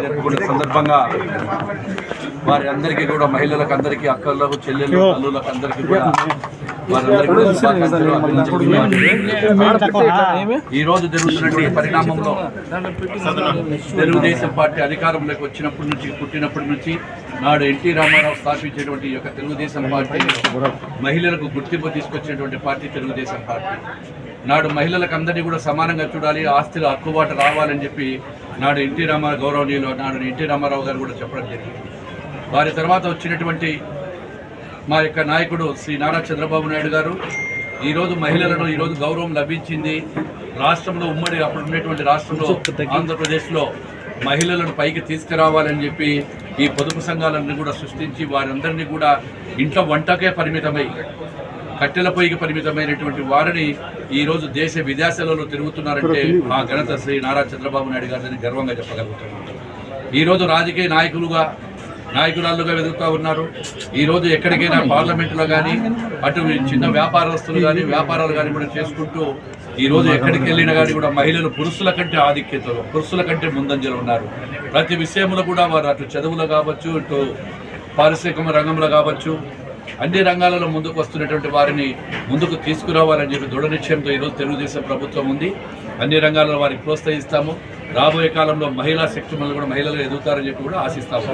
జరుపుకునే సందర్భంగా వారి అందరికీ కూడా మహిళలకు అందరికీ అక్కలకు చెల్లెళ్ళు తల్లులకు అందరికీ కూడా ఈ రోజు జరుగుతున్నటువంటి పరిణామంలో తెలుగుదేశం పార్టీ అధికారంలోకి వచ్చినప్పటి నుంచి పుట్టినప్పటి నుంచి నాడు ఎన్టీ రామారావు స్థాపించేటువంటి యొక్క తెలుగుదేశం పార్టీ మహిళలకు గుర్తింపు తీసుకొచ్చినటువంటి పార్టీ తెలుగుదేశం పార్టీ. నాడు మహిళలకు అందరినీ కూడా సమానంగా చూడాలి ఆస్తుల హక్కుబాటు రావాలని చెప్పి నాడు ఎన్టీ రామారావు గౌరవనీయులు నాడు ఎన్టీ రామారావు గారు కూడా చెప్పడం జరిగింది. వారి తర్వాత వచ్చినటువంటి మా యొక్క నాయకుడు శ్రీ నారా చంద్రబాబు నాయుడు గారు. ఈరోజు మహిళలను ఈరోజు గౌరవం లభించింది. రాష్ట్రంలో ఉమ్మడి అప్పుడు ఉన్నటువంటి రాష్ట్రంలో ఆంధ్రప్రదేశ్లో మహిళలను పైకి తీసుకురావాలని చెప్పి ఈ పొదుపు సంఘాలన్నీ కూడా సృష్టించి వారందరినీ కూడా ఇంట్లో వంటకే పరిమితమై కట్టెల పొయ్యికి పరిమితమైనటువంటి వారిని ఈరోజు దేశ విదేశాలలో తిరుగుతున్నారంటే మా ఘనత శ్రీ నారా చంద్రబాబు నాయుడు గారిని గర్వంగా చెప్పగలుగుతున్నాం. ఈరోజు రాజకీయ నాయకులుగా నాయకురాలుగా వెతుకుతూ ఉన్నారు. ఈరోజు ఎక్కడికైనా పార్లమెంట్లో కానీ అటు చిన్న వ్యాపారస్తులు కానీ వ్యాపారాలు కానీ కూడా చేసుకుంటూ ఈరోజు ఎక్కడికి వెళ్ళినా కానీ కూడా మహిళలు పురుషుల కంటే ఆధిక్యతలో పురుషుల కంటే ముందంజలు ఉన్నారు. ప్రతి విషయంలో కూడా వారు అటు చదువులో కావచ్చు ఇటు పారిశ్రామిక రంగంలో కావచ్చు అన్ని రంగాలలో ముందుకు వస్తున్నటువంటి వారిని ముందుకు తీసుకురావాలని చెప్పి దృఢ నిశ్చయంతో ఈరోజు తెలుగుదేశం ప్రభుత్వం ఉంది. అన్ని రంగాలలో వారికి ప్రోత్సహిస్తాము. రాబోయే కాలంలో మహిళా శక్తి కూడా మహిళలు ఎదుగుతారని చెప్పి కూడా ఆశిస్తాము